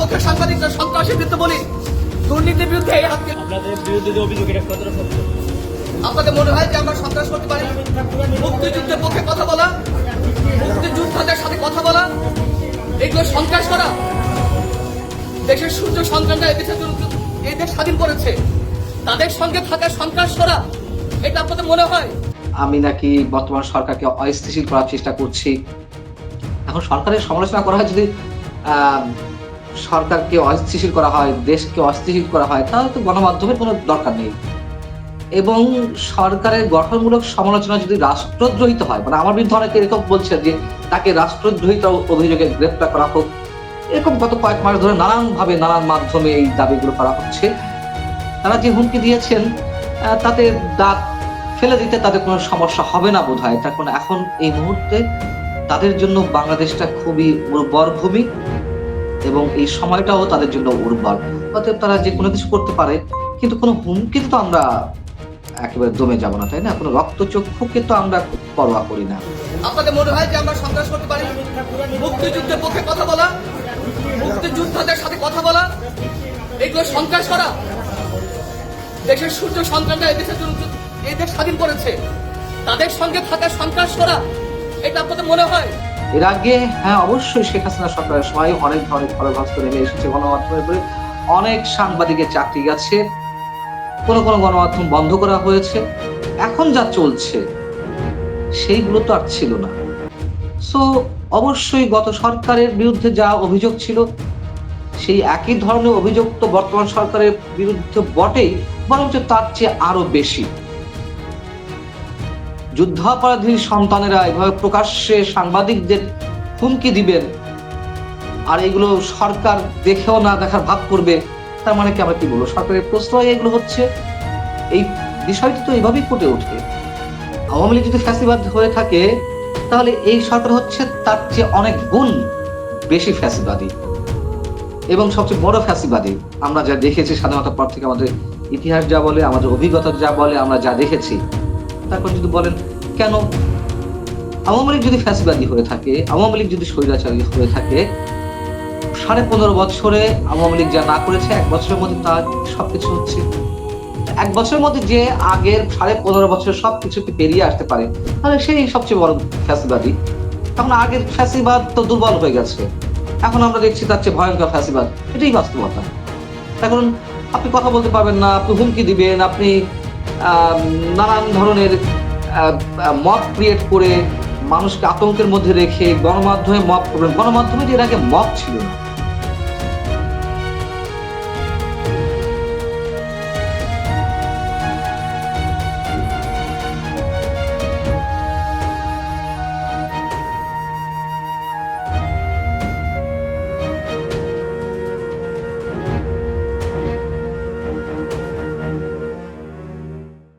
পক্ষে সাংবাদিকরা সন্ত্রাসী বৃত্ত বলি দুর্নীতির বিরুদ্ধে এই হাতকে আপনাদের বিরুদ্ধে যে অভিযোগ এটা কতটা সত্য? আপনাদের মনে হয় যে আমরা সন্ত্রাস করতে পারি? মুক্তিযুদ্ধের পক্ষে কথা বলা মুক্তিযোদ্ধাদের সাথে কথা বলা এগুলো সন্ত্রাস করা। দেশের সূর্য সন্তানরা এদেশের জন্য এই দেশ স্বাধীন করেছে। তাদের সঙ্গে থাকা সন্ত্রাস করা এটা আপনাদের মনে হয়? আমি নাকি বর্তমান সরকারকে অস্থিতিশীল করার চেষ্টা করছি। এখন সরকারের সমালোচনা করা হয় যদি আহ, সরকারকে অস্থিতিশীল করা হয়, দেশকে অস্থিতিশীল করা হয়, তাহলে তো গণমাধ্যমের কোনো দরকার নেই। এবং সরকারের গঠনমূলক সমালোচনা যদি রাষ্ট্রদ্রোহিত হয় মানে আমার বিরুদ্ধে অনেকে এরকম বলছে যে তাকে রাষ্ট্রদ্রোহিত অভিযোগে গ্রেপ্তার করা হোক, এরকম গত কয়েক মাস ধরে নানানভাবে নানান মাধ্যমে এই দাবিগুলো করা হচ্ছে। তারা যে হুমকি দিয়েছেন তাতে দাঁত ফেলে দিতে তাদের কোনো সমস্যা হবে না বোধ হয় এখন এই মুহূর্তে তাদের জন্য বাংলাদেশটা খুবই উর্বর ভূমি এবং এই সময়টাও তাদের জন্য উর্বর। অতএব তারা যে কোনো কিছু করতে পারে, কিন্তু কোনো হুমকিতে তো আমরা একেবারে দমে যাব না, তাই না? কোনো রক্তচক্ষুকে তো আমরা পরোয়া করি না। আপনাদের মনে হয় যে আমরা সন্ত্রাস করতে পারি? মুক্তিযুদ্ধের পক্ষে কথা বলা, মুক্তিযোদ্ধাদের সাথে কথা বলা, এগুলো সন্ত্রাস করা। দেশের সূর্য সন্তানরা এদেশের জন্য এই দেশ স্বাধীন করেছে। তাদের সঙ্গে থাকা সন্ত্রাস করা, এটা আপনাদের মনে হয়? এর আগে হ্যাঁ অবশ্যই শেখ হাসিনা সরকারের সময় অনেক ধরনের খরগস্ত নেমে এসেছে গণমাধ্যমের উপরে। অনেক সাংবাদিকের চাকরি গেছে, কোনো কোনো গণমাধ্যম বন্ধ করা হয়েছে। এখন যা চলছে, সেইগুলো তো আর ছিল না। সো অবশ্যই গত সরকারের বিরুদ্ধে যা অভিযোগ ছিল, সেই একই ধরনের অভিযোগ তো বর্তমান সরকারের বিরুদ্ধে বটেই, বরঞ্চ তার চেয়ে আরও বেশি। যুদ্ধাপরাধীর সন্তানেরা এভাবে প্রকাশ্যে সাংবাদিকদের হুমকি দিবেন। আর এগুলো সরকার দেখেও না, দেখার ভাব করবে। তার মানে কি আমরা কি বলব? সরকারের প্রশ্রয় এগুলো হচ্ছে। এই বিষয়টি তো এইভাবেই ফুটে ওঠে। আওয়ামী লীগ যদি ফ্যাসিবাদ হয়ে থাকে, তাহলে এই সরকার হচ্ছে তার চেয়ে অনেক গুণ বেশি ফ্যাসিবাদী এবং সবচেয়ে বড় ফ্যাসিবাদী। আমরা যা দেখেছি স্বাধীনতার পর থেকে আমাদের ইতিহাস যা বলে, আমাদের অভিজ্ঞতা যা বলে, আমরা যা দেখেছি তারপর যদি বলেন, কেন? আওয়ামী লীগ যদি ফ্যাসিবাদী হয়ে থাকে, আওয়ামী লীগ যদি স্বৈরাচারী হয়ে থাকে, সাড়ে পনেরো বছরে আওয়ামী লীগ যা না করেছে, এক বছরের মধ্যে তার সবকিছু হচ্ছে। এক বছরের মধ্যে যে আগের সাড়ে পনেরো বছর সবকিছুকে পেরিয়ে আসতে পারে, তাহলে সেই সবচেয়ে বড় ফ্যাসিবাদী। এখন আগের ফ্যাসিবাদ তো দুর্বল হয়ে গেছে। এখন আমরা দেখছি তার চেয়ে ভয়ঙ্কর ফ্যাসিবাদ। এটাই বাস্তবতা। এখন আপনি কথা বলতে পারবেন না, আপনি হুমকি দিবেন, আপনি নানান ধরনের মব ক্রিয়েট করে মানুষকে আতঙ্কের মধ্যে রেখে গণমাধ্যমে করবেন গণমাধ্যমে যে এর আগে মব ছিল না।